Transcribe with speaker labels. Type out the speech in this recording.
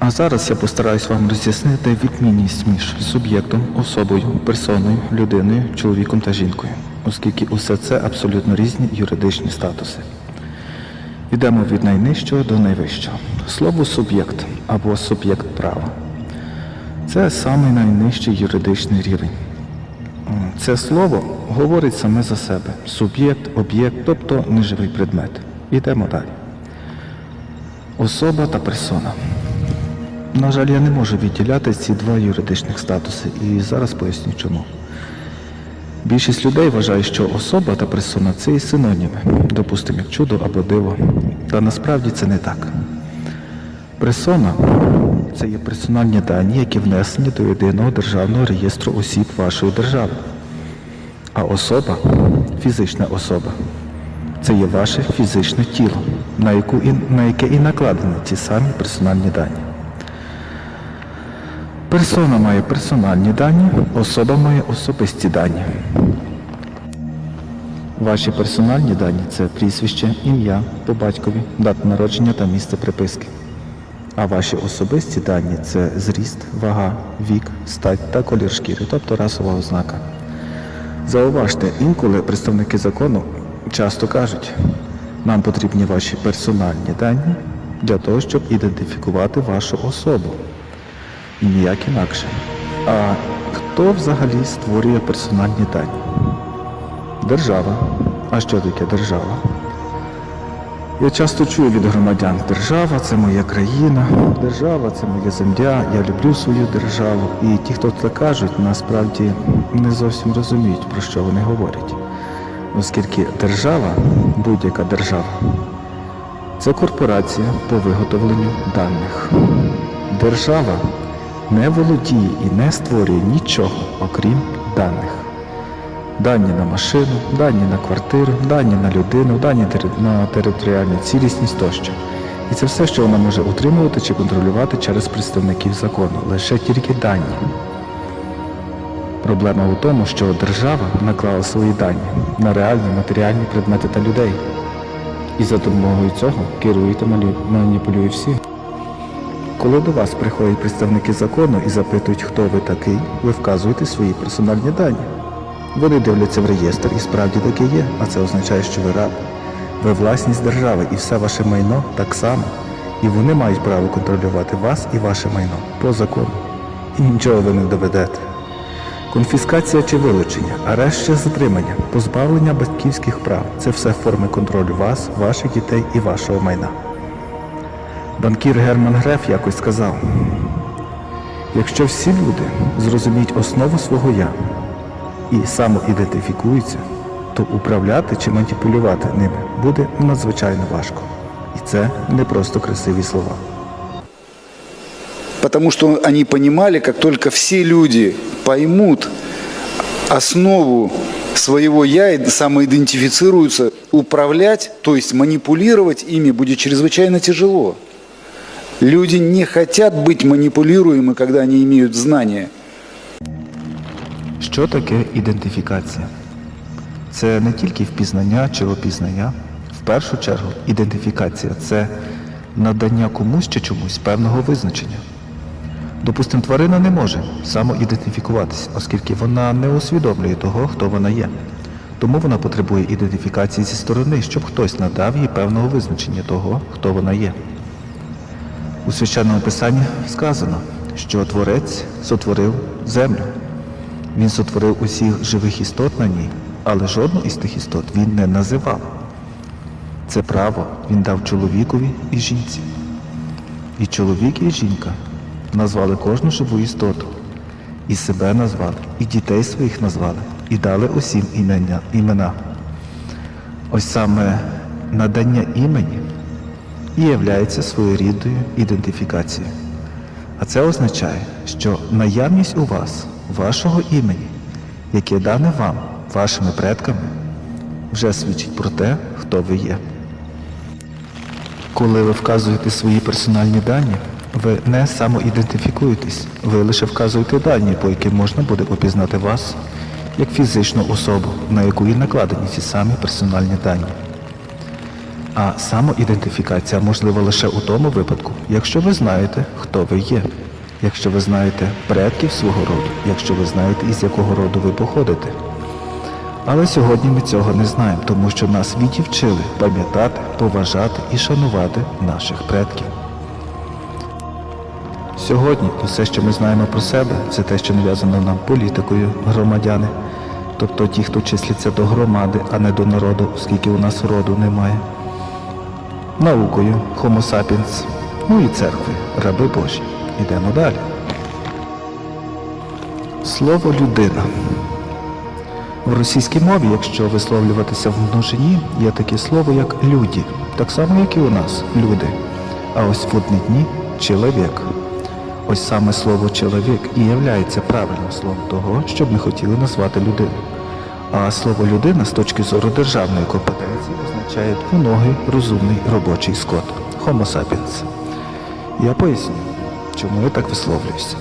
Speaker 1: А зараз я постараюсь вам роз'яснити відмінність між суб'єктом, особою, персоною, людиною, чоловіком та жінкою, оскільки усе це абсолютно різні юридичні статуси. Йдемо від найнижчого до найвищого. Слово суб'єкт або суб'єкт права. Це самий найнижчий юридичний рівень. Це слово говорить саме за себе. Суб'єкт, об'єкт, тобто неживий предмет. Йдемо далі. Особа та персона. На жаль, я не можу відділяти ці два юридичних статуси, і зараз поясню чому. Більшість людей вважає, що особа та персона це і синоніми, допустимо, як чудо або диво. Та насправді це не так. Персона це є персональні дані, які внесені до єдиного державного реєстру осіб вашої держави. А особа фізична особа. Це є ваше фізичне тіло, на, яку і, на яке і накладені ті самі персональні дані. Персона має персональні дані, особа має особисті дані. Ваші персональні дані це прізвище, ім'я по батькові, дата народження та місце приписки. А ваші особисті дані це зріст, вага, вік, стать та колір шкіри, тобто расова ознака. Зауважте, інколи представники закону часто кажуть, нам потрібні ваші персональні дані для того, щоб ідентифікувати вашу особу. І ніяк інакше. А хто взагалі створює персональні дані? Держава. А що таке держава? Я часто чую від громадян, держава це моя країна, держава це моя земля, я люблю свою державу. І ті, хто це кажуть, насправді не зовсім розуміють, про що вони говорять. Оскільки держава, будь-яка держава, це корпорація по виготовленню даних. Держава не володіє і не створює нічого, окрім даних. Дані на машину, дані на квартиру, дані на людину, дані на територіальну цілісність тощо. І це все, що вона може утримувати чи контролювати через представників закону, лише тільки дані. Проблема у тому, що держава наклала свої дані на реальні матеріальні предмети та людей. І за допомогою цього керує та маніпулює всі. Коли до вас приходять представники закону і запитують, хто ви такий, ви вказуєте свої персональні дані. Вони дивляться в реєстр і справді таке є, а це означає, що ви раб. Ви власність держави і все ваше майно так само. І вони мають право контролювати вас і ваше майно по закону. І нічого ви не доведете. Конфіскація чи вилучення, арешт чи затримання, позбавлення батьківських прав це все форми контролю вас, ваших дітей і вашого майна. Банкір Герман Греф якось сказав: якщо всі люди зрозуміють основу свого я і самоідентифікуються, то управляти чи маніпулювати ними буде надзвичайно важко. І це не просто красиві слова.
Speaker 2: Потому что они понимали, как только все люди поймут основу своего «я» и самоидентифицируются, управлять, то есть манипулировать ими будет чрезвычайно тяжело. Люди не хотят быть манипулируемы, когда они имеют знания.
Speaker 1: Що таке ідентифікація? Це не тільки впізнання чи опізнання. В першу чергу, ідентифікація це надання комусь чи чомусь певного визначення. Допустимо, тварина не може самоідентифікуватися, оскільки вона не усвідомлює того, хто вона є. Тому вона потребує ідентифікації зі сторони, щоб хтось надав їй певного визначення того, хто вона є. У священному писанні сказано, що Творець сотворив землю. Він сотворив усіх живих істот на ній, але жодну із тих істот він не називав. Це право він дав чоловікові і жінці. І чоловік, і жінка назвали кожну живу істоту, і себе назвали, і дітей своїх назвали, і дали усім імення, імена. Ось саме надання імені і являється своєрідною ідентифікацією. А це означає, що наявність у вас вашого імені, яке дане вам, вашими предками, вже свідчить про те, хто ви є. Коли ви вказуєте свої персональні дані, ви не самоідентифікуєтесь, ви лише вказуєте дані, по яким можна буде опізнати вас як фізичну особу, на яку і накладені ці самі персональні дані. А самоідентифікація можлива лише у тому випадку, якщо ви знаєте, хто ви є, якщо ви знаєте предків свого роду, якщо ви знаєте, із якого роду ви походите. Але сьогодні ми цього не знаємо, тому що нас відівчили пам'ятати, поважати і шанувати наших предків. Сьогодні усе, що ми знаємо про себе, це те, що нав'язано нам політикою, громадяни, тобто ті, хто числиться до громади, а не до народу, оскільки у нас роду немає. Наукою, Homo sapiens, ну і церкви, раби Божі. Ідемо далі. Слово людина. В російській мові, якщо висловлюватися в множині, є таке слово, як люди, так само, як і у нас люди. А ось в однині чоловік. Ось саме слово чоловік і являється правильним словом того, що б ми хотіли назвати людину. А слово людина з точки зору державної компетенції означає двоногий, розумний робочий скот Homo sapiens. Я поясню, чому я так висловлююся.